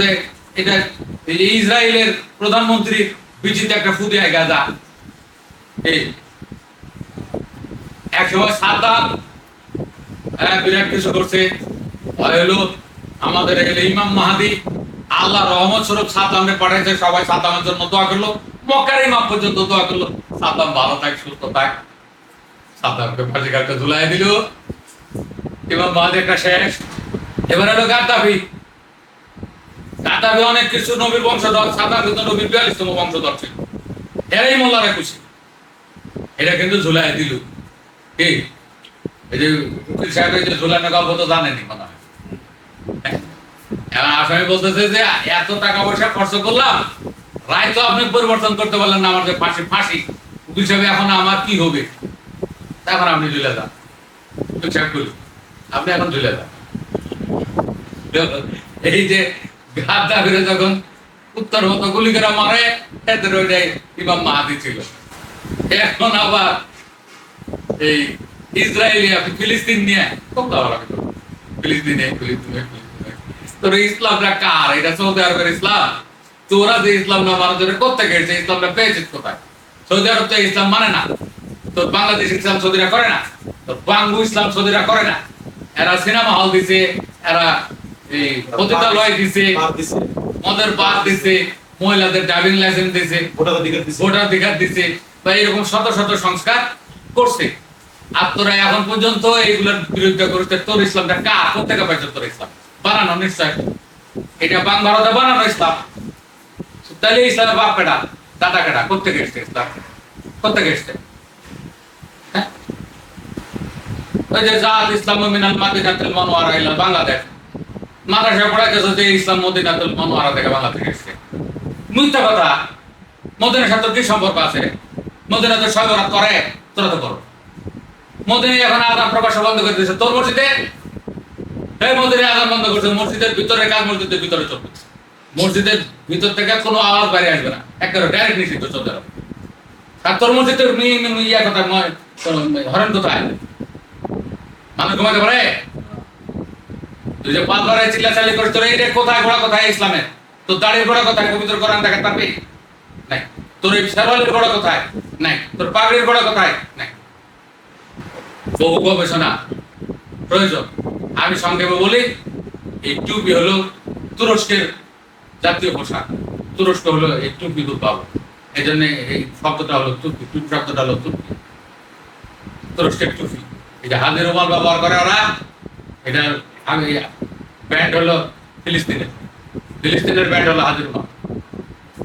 যে এটা ইসরায়েলের প্রধানমন্ত্রী বিচিতে একটা ফুদে গাজা। এই এক সময় সাদ্দাম হ্যাঁ বিরাট কিছু করছে। হলো আমাদের ইমাম মাহাদি আল্লাহ রহমত স্বরূপ সাদ্দামে পাঠাইছে, সবাই সাদ্দামের জন্য দোয়া করল। মক্কার ইমাম পর্যন্ত দোয়া করল। সাদ্দাম ভালো থাক, সুস্থ থাক। সাদ্দামকে ফাঁসি কাটতে ঝুলাই দিল। ইমাম মাহাদি একটা শেষ। এবার হলো গাদ্দাফি। অনেক কিছু নবীর বংশধর সাদ্দাম কিন্তু নবীর বিয়াল্লিশতম বংশধর ছিল। এরাই মোল্লারা খুশি। এটা কিন্তু ঝুলাই দিল। কি? এই যে উকিল যে ঝুলানোর গল্প তো জানেনি মনে হয়। এখন আসামি বলতেছে যে, এত টাকা পয়সা খরচ করলাম, রায় তো আপনি পরিবর্তন করতে পারলেন না, আমার যে ফাঁসি ফাঁসি। উকিল সাহেব, এখন আমার কি হবে? তখন আপনি ঝুলে যান। উকিল সাহেব আপনি এখন ঝুলে যান। এই যে গাদ্দা ফিরে যখন উত্তর মতো গুলি করে মারে এদের ওইটাই ইমাম মাহাদি ছিল। এখন আবার এই ইসরায়েলি ফিলিস্তিন নিয়ে খুব ভালো লাগে ফিলিস্তিনে ফিলিস্তিনে তোর ইসলামটা কার? এটা সৌদি আরবের ইসলাম। তোরা যে ইসলাম না মানুষ করতে গেছে ইসলামটা পেয়েছিস কোথায়? সৌদি আরব তো ইসলাম মানে না। তোর বাংলাদেশ ইসলাম সৌদিরা করে না। তোর বাঙ্গু ইসলাম সৌদিরা করে না। এরা সিনেমা হল দিছে, এরা পতিতালয় দিছে মদের বার দিছে মহিলাদের ড্রাইভিং লাইসেন্স দিছে ভোটাধিকার দিছে। বা এরকম শত শত সংস্কার করছে। আর এখন পর্যন্ত এইগুলোর বিরুদ্ধে করছে তোর ইসলামটা কার? কোথেকে পাইছে তোর ইসলাম। বানানো নিশ্চয়। এটা বাং ভারতে বানানো ইসলাম। তাহলে ইসলামের বাপ কেটা দাদা কেটা কোথেকে এসছে ইসলাম? কোথেকে এসছে? হ্যাঁ? ওই যে জাত ইসলাম মিনাল মাদিনাতুল মনোয়ারা ইলা বাংলাদেশ। মাদ্রাসা পড়াইতেছে যে ইসলাম মদিনাতুল মনোয়ারা থেকে বাংলাদেশ এসছে। মিথ্যা কথা মদিনার সাথে কি সম্পর্ক আছে? মদিনা তো সয়বরাত করে, তোরা তো করো। এখন আদান প্রকাশ বন্ধ করে দিয়েছে। তোর মসজিদে? আদান বন্ধ করছে। মসজিদের ভিতরে কাজ মসজিদের ভিতরে চলতেছে মসজিদের ভিতর থেকে কোনো আওয়াজ বাইরে আসবে না। একেবারে ডাইরেক্ট নিষিদ্ধ চলতে হবে আর তোর মসজিদের কথা হরেন কোথায়? মানুষ ঘুমাতে পারে? তুই যে চিল্লাচাল্লি করিস, তোর কোথায় ঘোড়া, কোথায় ইসলামের? দাড়ির ঘোড়া কোথায়? পবিত্র কোরআন দেখাতে পারবি? নাই। তোর এই ঘোড়া কোথায়? নাই। তোর পাগড়ির ঘোড়া কোথায়? নাই। বহু গবেষণা। প্রয়োজন। আমি সংক্ষেপে বলি, এই টুপি হলো তুরস্কের জাতীয় পোশাক। তুরস্ক হলো এই টুপি উদ্ভাব এই জন্য এই শব্দটা হলো তুর্কি টুপি শব্দটা হলো তুর্কি তুরস্কের টুপি। এটা হাতের রুমাল ব্যবহার করে ওরা এটা আমি ব্যান্ড হলো ফিলিস্তিনের। ফিলিস্তিনের ব্যান্ড হলো হাতের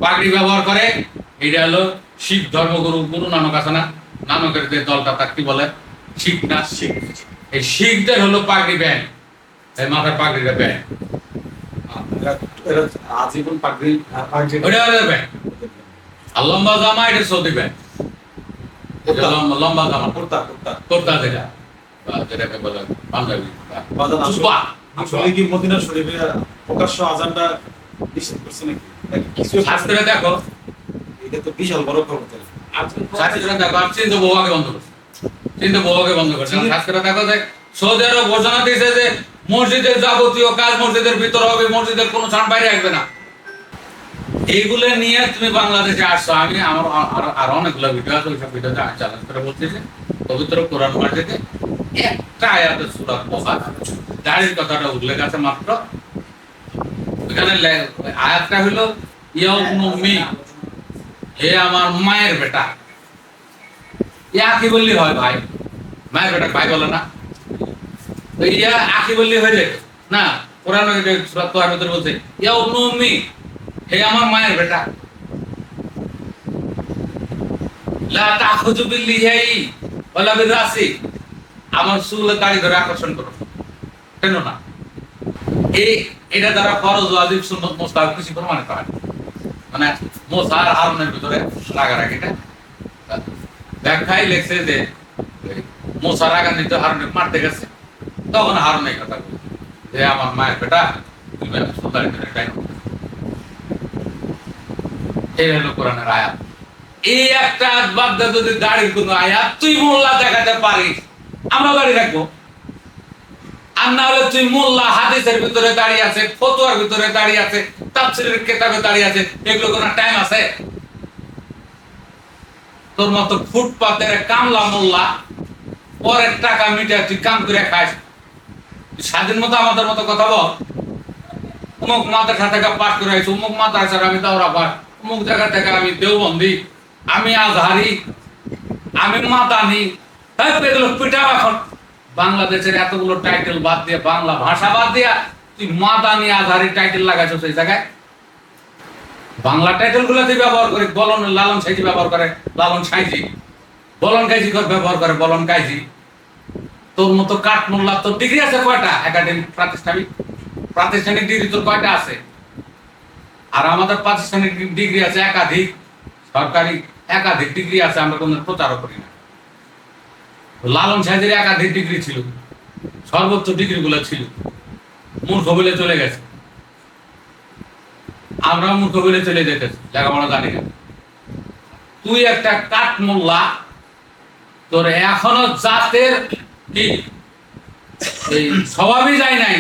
পাগড়ি ব্যবহার করে এটা হলো শিখ ধর্মগুরু গুরু নানক আছে না? নানকের যে দলটা তার কি বলে? শিখ না? শিখ। এই শিখদের হলো পাগড়ি ব্যান্ড। এই মাথার পাগড়িটা ব্যান্ড। আজীবন পাগড়ি ওটা হলো ব্যান্ড। আর লম্বা জামা এটা সৌদি ব্যান্ড। লম্বা জামা। কুর্তা কুর্তা। কুর্তা যেটা। বা ঘোষণা দিয়েছে যে মসজিদের যাবতীয় কাজ মসজিদের ভিতর হবে মসজিদের কোনো ছাড় বাইরে আসবে না এইগুলো নিয়ে তুমি বাংলাদেশে আসছো আমি আমার আর- অনেকগুলো ভিডিও আছে ওইসব ভিডিওতে চ্যালেঞ্জ করে বলছি যে, পবিত্র কোরআন মার্কেটে একটা আয়াতের সুরাত পোহা দাঁড়ির কথাটা উল্লেখ আছে মাত্র। ওখানে লে- আয়াতটা হলো ইয়াউমি হে আমার মায়ের বেটা। ইয়া কি বললি হয় ভাই? মায়ের বেটা ভাই বলে না। ইয়া আখি বললি হয়ে যায়? না, কোরআন সুরাত পোহার ভিতরে বলছে ইয়া উম্মি হে আমার মায়ের বেটা। লা তাখুযু বিল্লিহি ওয়ালা বিরাসি আমার চুলে দাড়ি ধরে আকর্ষণ করো। কেন না? এই, এটা দ্বারা ফরজ ওয়াজিব সুন্নাত কিছু প্রমাণিত হয়। মানে মোসা আর হারুনের ভিতরে ব্যাখ্যায় লেখছে যে মারতে গেছে, তখন হারুন কথা যে আমার মায়ের বেটা তুমি সুন্দর করে এই হলো কোরআনের আয়াত। এই একটা বাদ যদি দাড়ির কোনো আয়াত তুই মোল্লা দেখাতে পারিস। আমরা দাড়ি রাখব। আর না হলে তুই মোল্লা হাদিসের ভিতরে দাঁড়িয়ে আছে, ফতোয়ার ভিতরে দাঁড়িয়ে আছে, তাফসিরের কেতাবে দাঁড়িয়ে আছে, এগুলো কোনো টাইম আছে? তোর মতো ফুটপাতের কামলা মোল্লা, পরের টাকা মিটা তুই কাম করে খাস। স্বাধীন মতো আমাদের মতো কথা বল। অমুক মাদ্রাসা থেকে পাঠ করে আইছি অমুক মাদ্রাসার আমি দাওরা পাঠ অমুক জায়গা থেকে আমি দেওবন্দি, আমি আজ আজহারি, আমি এগুলো পিটাও এখন। বাংলাদেশের এতগুলো টাইটেল বাদ দিয়ে, বাংলা ভাষা বাদ দিয়া তুই মাদানি আজহারি টাইটেল লাগাইছো সেই জায়গায়। বাংলা টাইটেলগুলো তুই ব্যবহার করি, বলন, লালন সাইজি ব্যবহার করে, লালন সাইজি। বলন কাইজি ব্যবহার করে, বলন কাইজি। তোর মতো কাঠ মোল্লা তোর ডিগ্রি আছে কয়টা? একাডেমিক প্রাতিষ্ঠানিক। প্রাতিষ্ঠানিক ডিগ্রি তোর কয়টা আছে? আর আমাদের প্রাতিষ্ঠানিক ডিগ্রি আছে একাধিক। সরকারি একাধিক ডিগ্রি আছে, আমরা কোনো প্রচারও করি না। লালন সাহেবের একাধিক ডিগ্রি ছিল, সর্বোচ্চ ডিগ্রি গুলো ছিল। মূর্খ বলে চলে গেছে। আমরা মূর্খ বলে চলে যেতেছি, লেখাপড়া জানি না। তুই একটা কাঠ মোল্লা তোর এখনও জাতের কি? এই স্বভাবই যায় নাই।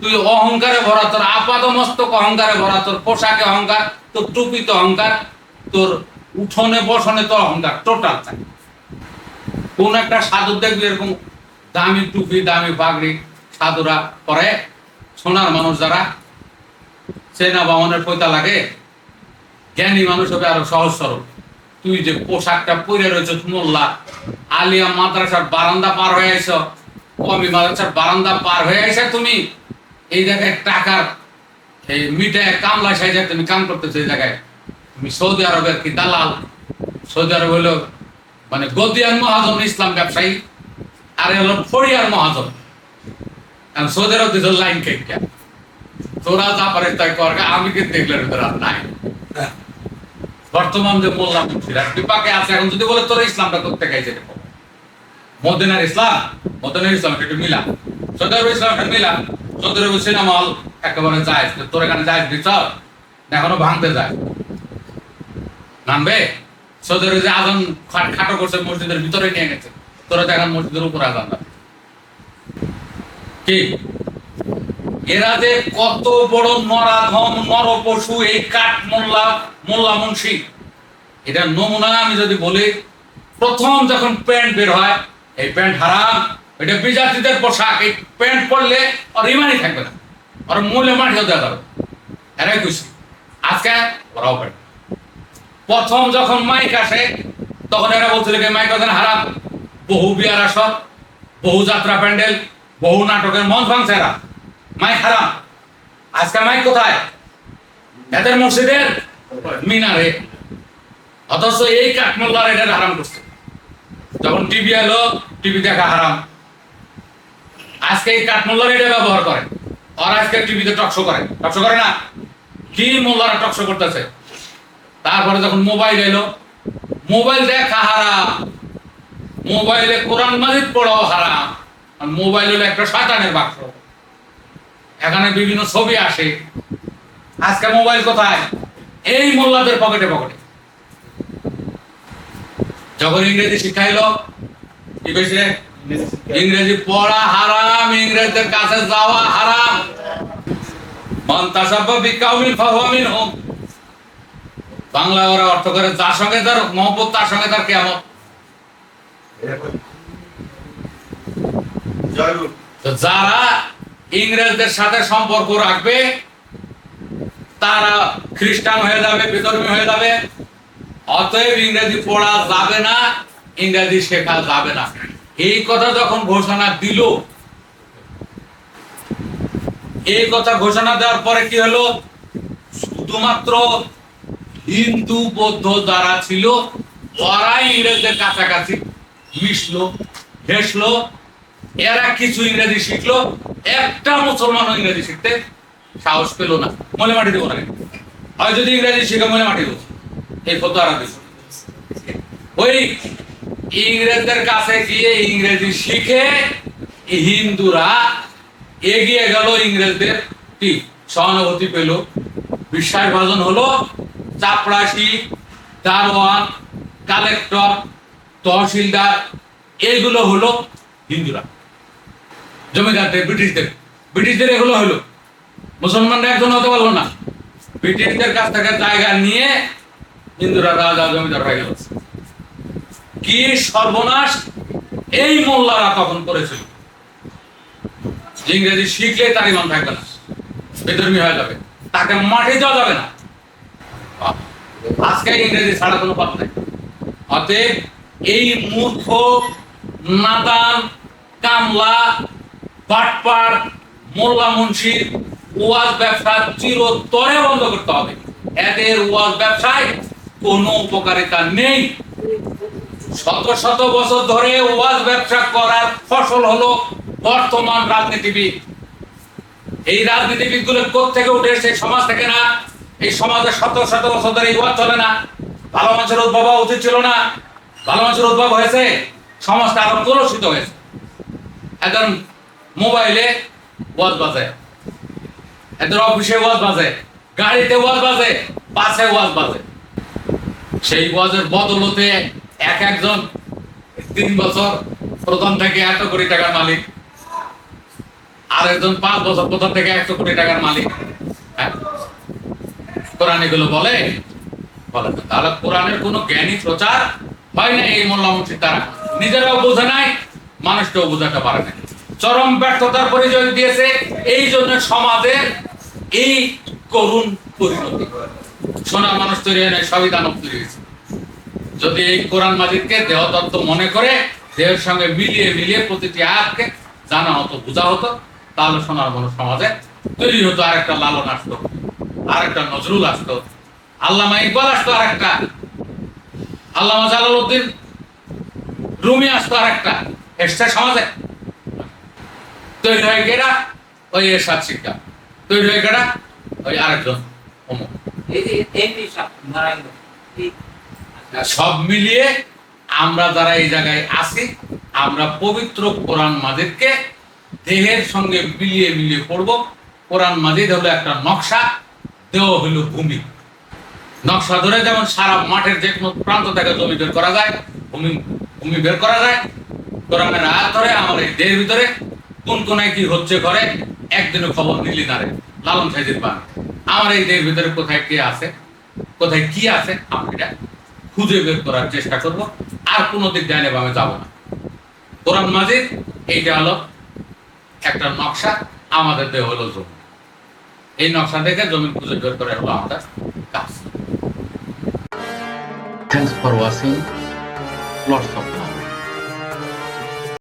তুই অহংকারে ভরা, তোর আপাত মস্তক অহংকারে ভরা, তোর পোশাকে অহংকার, তোর টুপিতে অহংকার, তোর উঠোনে বসনে তো অহংকার, টোটাল থাকে কোন একটা সাধু দেখবি এরকম দামি টুপি, দামি পাগড়ি সাধুরা পরে। সোনার মানুষ যারা সেনা বামনের পয়তা লাগে। জ্ঞানী মানুষ হবে আরও সহজ সরল। তুই যে পোশাকটা পরে রয়েছ মোল্লা আলিয়া মাদ্রাসার বারান্দা পার হয়ে আইস কমি মাদ্রাসার বারান্দা পার হয়ে আইসা তুমি, এই জায়গায় টাকার এই মিটায় কামলা সাইজে তুমি কাম করতেছো এই জায়গায়। তুমি সৌদি আরবের কি দালাল? সৌদি আরব হলো মানে গদিয়ান মহাজন, ইসলাম ব্যবসায়ী, আর হলো ফড়িয়ার মহাজন। আর সৌদি আরব দিল লাইন কেটে তোরা যা পারে তাই কর আমি কিন্তু ভিতরে আর নাই। বর্তমান যে মোল্লা মুন্সিরা বিপাকে আছে, এখন যদি বলে তোরা ইসলামটা করতে দেখো। মদিনার ইসলাম মদিনার ইসলাম একটু মিলা। সৌদি আরব ইসলাম একটা মিলা। সৌদি আরব সিনেমা হল, একেবারে যায় তোর এখানে যায় দিচ্ছ এখনও ভাঙতে যায়। নামবে? সৌদি আরবে খাটো করছে, মসজিদের ভিতরে নিয়ে গেছে। তোরা মসজিদের উপরে আজান। কি? এরা যে কত বড় নরাধম নর পশু, এই কাঠ মোল্লা মোল্লা মুন্সি, এটা নমুনা আমি যদি বলি, প্রথম যখন প্যান্ট বের হয়, এই প্যান্ট হারাম, এটা বিজাতিদের পোশাক, এই প্যান্ট পরলে আর ইমানই থাকবে না। আর মূল্যে মাটিও দেওয়া যাবে। এরাই খুশি। আজকে ওরাও প্যান্ট। প্রথম যখন মাইক আসে, তখন এরা বলছিল মাইক ওখানে হারাম। বহু বিয়ার আসর, বহু যাত্রা প্যান্ডেল, বহু নাটকের মঞ্চ ভাঙছে এরা। মাইক হারাম। আজকে মাইক কোথায়? এদের মসজিদের মিনারে। অথচ এই কাঠমোল্লার এটা হারাম করছে। যখন টিভি এলো, টিভি দেখা হারাম। আজকে এই কাঠমোল্লার এটা ব্যবহার করে। আর আজকে টিভিতে টকশো করে। টকশো করে না? কি মোল্লারা টকশো করতেছে? তারপরে যখন মোবাইল এলো, মোবাইল দেখা হারাম। মোবাইলে কোরআন মাজিদ পড়াও হারাম। মোবাইল হলো একটা শয়তানের বাক্স। এখানে বিভিন্ন ছবি আসে। আজকে মোবাইল কোথায়? এই মোল্লাদের পকেটে পকেটে। যখন ইংরেজি শিক্ষা এলো, কি কইছে? ইংরেজি পড়া হারাম, ইংরেজদের কাছে যাওয়া হারাম। মান তাসাব্বা বিকাউমিন ফাহুয়া মিনহুম। বাংলা ওরা অর্থ করে যার সঙ্গে তার মহব্বত তার সঙ্গে তার কেমন তো যারা ইংরেজদের সাথে সম্পর্ক রাখবে তারা খ্রিস্টান হয়ে যাবে বিধর্মী হয়ে যাবে। অতএব ইংরেজি পড়া যাবে না ইংরেজি শেখা যাবে না। এই কথা যখন ঘোষণা দিল এই কথা ঘোষণা দেওয়ার পরে কি হলো? শুধুমাত্র হিন্দু বৌদ্ধ যারা ছিল ওরাই ইংরেজদের কাছাকাছি মিশলো ঘেসলো এরা কিছু ইংরেজি শিখলো, একটা মুসলমান ইংরেজি শিখতে সাহস পেল না। মনে মাটি দেবো না হয় যদি ইংরেজি শিখে মনে মাটি দেবো। এই ফতোয়ারা দিল ওই ইংরেজদের কাছে গিয়ে ইংরেজি শিখে হিন্দুরা এগিয়ে গেল ইংরেজদের সহানুভূতি পেল বিশ্বাস ভাজন হলো চাপড়াশি দারোয়ান, কালেক্টর, তহসিলদার, এইগুলো হলো হিন্দুরা। জমিদারদের, ব্রিটিশদের। ব্রিটিশদের এগুলো হলো। মুসলমানরা একজন হতে পারল না। ব্রিটিশদের কাছ থেকে জায়গা নিয়ে হিন্দুরা রাজা, জমিদার হয়ে গেল। কি সর্বনাশ? এই মোল্লারা তখন করেছিল। ইংরেজি শিখলে তার ইমান থাকবে না। বেদর্মী হয়ে যাবে। তাকে মাঠে যাওয়া যাবে না। আজকে ইংরেজি ছাড়া কোনো পথ নেই। অতএব এই মূর্খ, নাদান, কামলা, বাটপার, মোল্লা ওয়াজ ব্যবসা চিরতরে বন্ধ করতে হবে। এদের ওয়াজ ব্যবসায় কোনো উপকারিতা নেই। শত শত বছর ধরে ওয়াজ ব্যবসা করার ফসল হলো বর্তমান রাজনীতিবিদ। এই রাজনীতিবিদগুলো থেকে উঠে এসে সমাজ থেকে না এই সমাজে শত শত বছর ধরে ওয়াজ চলে না। ভালো মানুষের উদ্ভব উচিত ছিল না। ভালো মানুষের উদ্ভব হয়েছে, সমাজটা আরও কলুষিত হয়েছে। এখন মোবাইলে ওয়াজ বাজে এদের অফিসে ওয়াজ বাজে, গাড়িতে ওয়াজ বাজে, বাসে ওয়াজ বাজে। সেই ওয়াজের বদলতে এক একজন তিন বছর প্রথম থেকে এত কোটি টাকার মালিক আর একজন পাঁচ বছর প্রথম থেকে একশো কোটি টাকার মালিক। হ্যাঁ? কোরআন এগুলো বলে? বলে না। তাহলে কোরআনের কোনো জ্ঞানী প্রচার হয় না এই মোল্লা মুন্সির দ্বারা? নিজেরাও বোঝে নাই মানুষকেও বোঝাতে পারে না চরম ব্যর্থতার পরিচয় দিয়েছে, এই জন্য সমাজের এই করুণ পরিণতি। সোনা মানুষ তৈরি হয় না সবই দানব তৈরি হয়েছে। যদি এই কোরআন মাজিদকে দেহতত্ত্ব মনে করে, দেহের সঙ্গে মিলিয়ে মিলিয়ে প্রতিটি আয়াতকে জানা হতো, বোঝা হতো, তাহলে সোনার মানুষ সমাজে তৈরি হতো আরেকটা লালন আসতো। আরেকটা নজরুল আসতো। আল্লামা ইকবাল আসতো আল্লামা জালালউদ্দিন রুমি আসতো এসছে সমাজে। তৈরি হয়ে গেরা ওই এরশাদ শিক্ষা তৈরি হয়ে গেরা ওই আরেকজন অমুক সব সব মিলিয়ে আমরা যারা এই জায়গায় আছি আমরা পবিত্র কোরআন মাজিদকে দেহের সঙ্গে মিলিয়ে মিলিয়ে পড়ব। কোরআন মাজিদ হলো একটা নকশা। দেহ হলো ভূমি। নকশা ধরে যেমন সারা মাঠের যে কোনো প্রান্ত থেকে জমি বের করা যায়, ভূমি ভূমি বের করা যায়। কোরআনের আয়াত ধরে আমার এই দেহের ভিতরে কোন কোনায় কি হচ্ছে ঘরে, একদিনও খবর নিলি না রে। লালন সাইজের পান আমার এই দেহের ভিতরে কোথায় কে আছে, কোথায় কি আছে, আমি এটা খুঁজে বের করার চেষ্টা করব। আর কোনো দিক ডাইনে বামে যাব না। কোরআন মাজিদ, এইটা হলো একটা নকশা, আমাদের দেহ হলো জমি। এই নকশা দেখে জমির খুঁজে জোর করে হলো আমাদের কাজ। Thanks for watching lots of